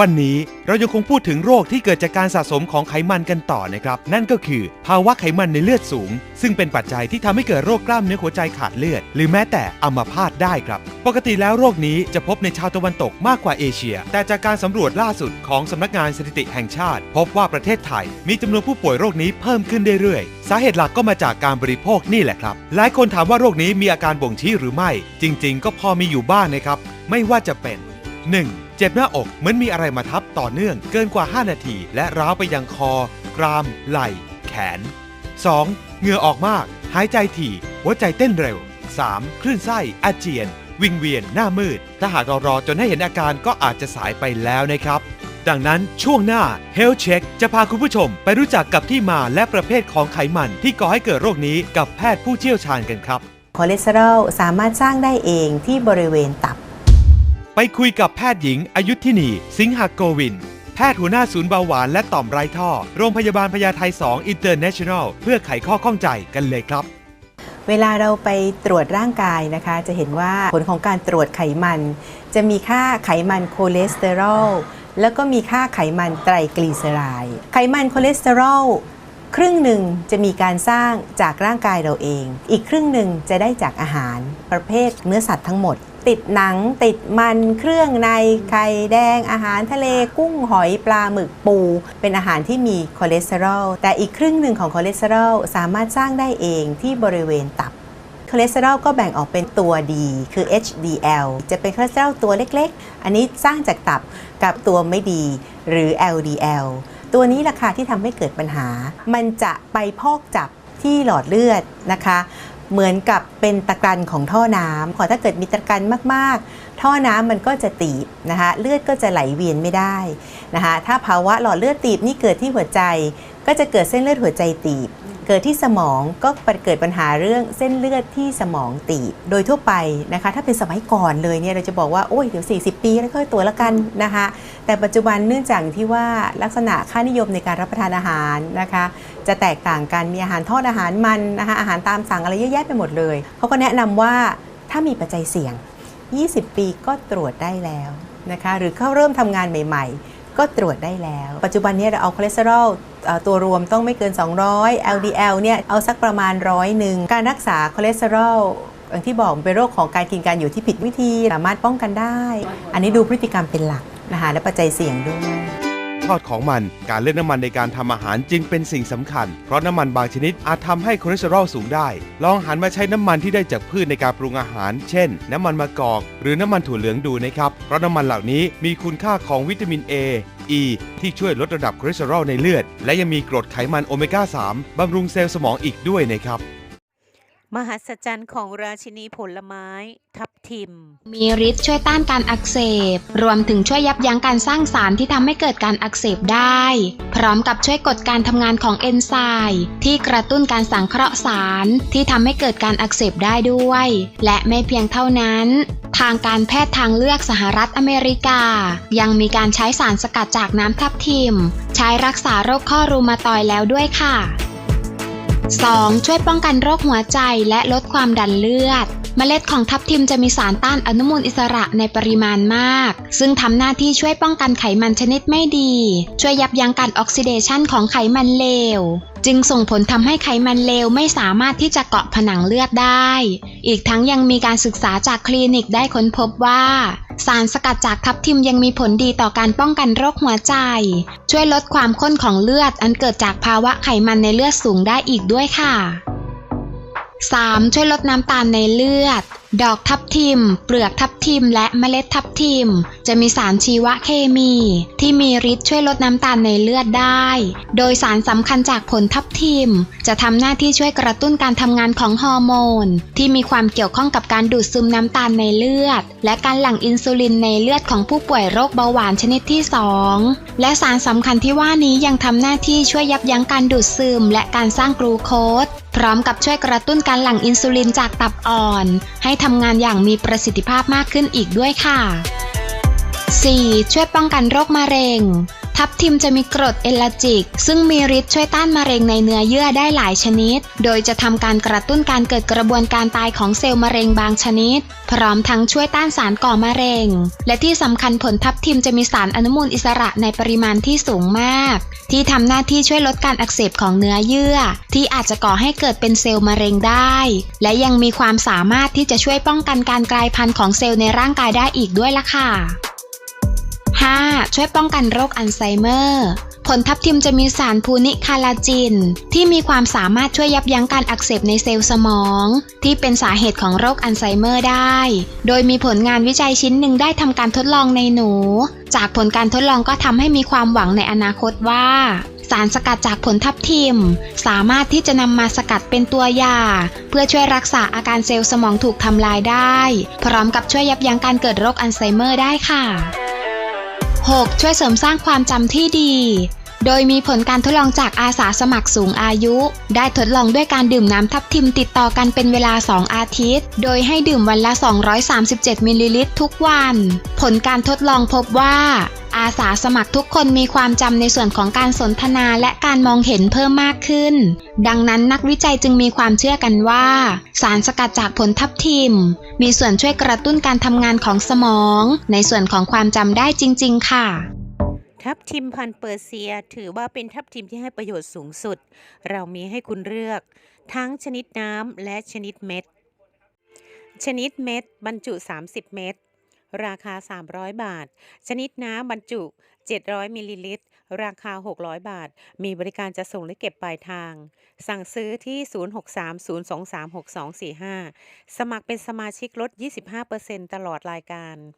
วันนี้เรายังคงพูดถึงโรคที่เกิดจากการสะสมของไขมันกันต่อนะครับ นั่นก็คือภาวะไขมันในเลือดสูง ซึ่งเป็นปัจจัยที่ทำให้เกิดโรคกล้ามเนื้อหัวใจขาดเลือด หรือแม้แต่อัมพาตได้ครับ ปกติแล้วโรคนี้จะพบในชาวตะวันตกมากกว่าเอเชีย แต่จากการสำรวจล่าสุดของสำนักงานสถิติแห่งชาติ พบว่าประเทศไทย มีจำนวนผู้ป่วยโรคนี้เพิ่มขึ้นเรื่อยๆ สาเหตุหลักก็มาจากการบริโภคนี่แหละครับ หลายคนถามว่าโรคนี้มีอาการบ่งชี้หรือไม่ จริง ๆ ก็พอมีอยู่บ้างนะครับ ไม่ว่าจะเป็น 1. เจ็บหน้าอกเหมือนมีอะไรมาทับต่อเนื่องเกินกว่า 5 นาที และร้าวไปยังคอ กราม ไหล่ แขน 2. เหงื่อออกมาก หายใจถี่ หัวใจเต้นเร็ว 3. คลื่นไส้อาเจียน วิงเวียน หน้ามืด ถ้าหากเรารอจนให้เห็นอาการก็อาจจะสายไปแล้วนะครับ ดังนั้นช่วงหน้า Health Check จะพาคุณผู้ชมไปรู้จักกับที่มาและประเภทของไขมันที่ก่อให้เกิดโรคนี้กับแพทย์ผู้เชี่ยวชาญกันครับ คอเลสเตอรอลสามารถสร้างได้เองที่บริเวณตับ ไปคุยกับแพทย์หญิงอายุทินี สิงหโกวิน แพทย์หัวหน้าศูนย์เบาหวานและต่อมไร้ท่อ โรงพยาบาลพญาไท2 International เพื่อไขข้อข้องใจกันเลยครับ เวลาเราไปตรวจร่างกายนะคะ จะเห็นว่าผลของการตรวจไขมัน จะมีค่าไขมันคอเลสเตอรอลแล้วก็มีค่าไขมันไตรกลีเซอไรด์ไขมันคอเลสเตอรอลครึ่งหนึ่งจะมีการสร้างจากร่างกายเราเอง อีกครึ่งหนึ่งจะได้จากอาหารประเภทเนื้อสัตว์ทั้งหมด ติดหนังติดมันเครื่องในไข่แดงอาหารทะเลกุ้งหอยปลาหมึกปู เป็นอาหารที่มีคอเลสเตอรอล แต่อีกครึ่งหนึ่งของคอเลสเตอรอลสามารถสร้างได้เองที่บริเวณตับคอเลสเตอรอลก็แบ่งออกเป็นตัวดีคือ HDL จะเป็นคอเลสเตอรอลตัวเล็กๆ อันนี้สร้างจากตับกับตัวไม่ดีหรือ LDL ตัวนี้ราคาที่ทำให้เกิดปัญหา มันจะไปพอกจับที่หลอดเลือดนะคะ เหมือนกับเป็นตะกรันของท่อน้ำขอถ้าเกิดมีตะกรันมากๆ ท่อน้ำมันก็จะตีบนะคะเลือดก็จะไหลเวียนไม่ได้นะคะถ้าภาวะหลอดเลือดตีบนี่เกิดที่หัวใจ ก็จะเกิดเส้นเลือดหัวใจตีบ กิดที่สมองก็เกิดปัญหาเรื่องเส้นเลือดที่สมองตีบโดยทั่วไปนะคะ ถ้าเป็นสมัยก่อนเลยเนี่ยเราจะบอกว่าโอ้ยเดี๋ยว 40 ปีแล้วค่อยตัวจแล้วกันนะคะ แต่ปัจจุบันเนื่องจากที่ว่าลักษณะค่านิยมในการรับประทานอาหารนะคะ จะแตกต่างกันมีอาหารทอดอาหารมันนะคะอาหารตามสั่งอะไรเยอะแยะไปหมดเลยเขาก็แนะนำว่าถ้ามีปัจจัยเสี่ยง 20 ปีก็ตรวจได้แล้วนะคะ หรือเข้าเริ่มทำงานใหม่ๆ ก็ตรวจได้แล้ว ปัจจุบันเนี้เราเอาคอเลสเตอรอลเอ่อตัวรวมต้องไม่เกิน 200 LDL เนี่ยเอาสักประมาณร้อยหนึ่งการรักษาคอเลสเตอรอลอย่างที่บอกมันเป็นโรคของการกินการอยู่ที่ผิดวิธีสามารถป้องกันได้ อันนี้ดูพฤติกรรมเป็นหลักนะคะและปัจจัยเสี่ยงด้วยท อดของมัน การเลือกน้ำมันในการทำอาหารจึงเป็นสิ่งสำคัญ เพราะน้ำมันบางชนิดอาจทำให้คอเลสเตอรอลสูงได้ ลองหันมาใช้น้ำมันที่ได้จากพืชในการปรุงอาหาร เช่น น้ำมันมะกอก หรือน้ำมันถั่วเหลืองดูนะครับ เพราะน้ำมันเหล่านี้มีคุณค่าของวิตามิน A E ที่ช่วยลดระดับคอเลสเตอรอลในเลือด และยังมีกรดไขมันโอเมก้า 3บำรุงเซลล์สมองอีกด้วยนะครับ มหัศจรรย์ของราชินีผลไม้ ทับทิม มีฤทธิ์ช่วยต้านการอักเสบ รวมถึงช่วยยับยั้งการสร้างสารที่ทำให้เกิดการอักเสบได้ พร้อมกับช่วยกดการทำงานของเอนไซม์ที่กระตุ้นการสังเคราะห์สารที่ทำให้เกิดการอักเสบได้ด้วย และไม่เพียงเท่านั้นทางการแพทย์ทางเลือกสหรัฐอเมริกา ยังมีการใช้สารสกัดจากน้ำทับทิม ใช้รักษาโรคข้อรูมาตอยแล้วด้วยค่ะ 2. ช่วยป้องกันโรคหัวใจและลดความดันเลือด เมล็ดของทับทิมจะมีสารต้านอนุมูลอิสระในปริมาณมาก ซึ่งทำหน้าที่ช่วยป้องกันไขมันชนิดไม่ดี ช่วยยับยั้งการออกซิเดชันของไขมันเลวจึงส่งผลทำให้ไขมันเลวไม่สามารถที่จะเกาะผนังเลือดได้ อีกทั้งยังมีการศึกษาจากคลินิกได้ค้นพบว่า สารสกัดจากทับทิมยังมีผลดีต่อการป้องกันโรคหัวใจ ช่วยลดความข้นของเลือดอันเกิดจากภาวะไขมันในเลือดสูงได้อีกด้วยค่ะ 3. ช่วยลดน้ำตาลในเลือด ดอกทับทิม เปลือกทับทิม และเมล็ดทับทิม จะมีสารชีวเคมี ที่มีฤทธิ์ช่วยลดน้ำตาลในเลือดได้ โดยสารสำคัญจากผลทับทิม จะทำหน้าที่ช่วยกระตุ้นการทำงานของฮอร์โมน ที่มีความเกี่ยวข้องกับการดูดซึมน้ำตาลในเลือด และการหลั่งอินซูลินในเลือดของผู้ป่วยโรคเบาหวานชนิดที่ 2 และสารสำคัญที่ว่านี้ยังทำหน้าที่ช่วยยับยั้งการดูดซึม และการสร้างกลูโคสพร้อมกับช่วยกระตุ้นการหลั่งอินซูลินจากตับอ่อน ให้ทำงานอย่างมีประสิทธิภาพมากขึ้นอีกด้วยค่ะ 4. ช่วยป้องกันโรคมะเร็ง ทัทับทิมจะมีกรดเอลาจิก ซึ่งมีฤทธิ์ช่วยต้านมะเร็งในเนื้อเยื่อได้หลายชนิด โดยจะทำการกระตุ้นการเกิดกระบวนการตายของเซลล์มะเร็งบางชนิด พร้อมทั้งช่วยต้านสารก่อมะเร็ง และที่สำคัญผลทับทิมจะมีสารอนุมูลอิสระในปริมาณที่สูงมาก ที่ทำหน้าที่ช่วยลดการอักเสบของเนื้อเยื่อ ที่อาจจะก่อให้เกิดเป็นเซลล์มะเร็งได้ และยังมีความสามารถที่จะช่วยป้องกันการกลายพันธุ์ของเซลล์ในร่างกายได้อีกด้วยล่ะค่ะ 5. ช่วยป้องกันโรคอัลไซเมอร์ผลทับทิมจะมีสารพูนิคาลาจิน ที่มีความสามารถช่วยยับยั้งการอักเสบในเซลล์สมอง ที่เป็นสาเหตุของโรคอัลไซเมอร์ได้ โดยมีผลงานวิจัยชิ้นหนึ่งได้ทำการทดลองในหนู จากผลการทดลองก็ทำให้มีความหวังในอนาคตว่า สารสกัดจากผลทับทิม สามารถที่จะนำมาสกัดเป็นตัวยา เพื่อช่วยรักษาอาการเซลล์สมองถูกทำลายได้ พร้อมกับช่วยยับยั้งการเกิดโรคอัลไซเมอร์ได้ค่ะ 6. ช่วยเสริมสร้างความจำที่ดี โดยมีผลการทดลองจากอาสาสมัครสูงอายุ ได้ทดลองด้วยการดื่มน้ำทับทิมติดต่อกันเป็นเวลา 2 อาทิตย์ โดยให้ดื่มวันละ 237 มิลลิลิตรทุกวัน ผลการทดลองพบว่า อาสาสมัครทุกคนมีความจำในส่วนของการสนทนาและการมองเห็นเพิ่มมากขึ้น ดังนั้นนักวิจัยจึงมีความเชื่อกันว่า สารสกัดจากผลทับทิม มีส่วนช่วยกระตุ้นการทำงานของสมอง ในส่วนของความจำได้จริง ๆ ค่ะทับทิมพันเปอร์เซีย ถือว่าเป็นทับทิมที่ให้ประโยชน์สูงสุด เรามีให้คุณเลือก ทั้งชนิดน้ำและชนิดเม็ด ชนิดเม็ดบรรจุ 30 เม็ด ราคา 300 บาท ชนิดน้ำบรรจุ 700 มิลลิลิตร ราคา 600 บาท มีบริการจะส่งและเก็บปลายทาง สั่งซื้อที่ 0630236245 สมัครเป็นสมาชิกลด 25%ตลอดรายการ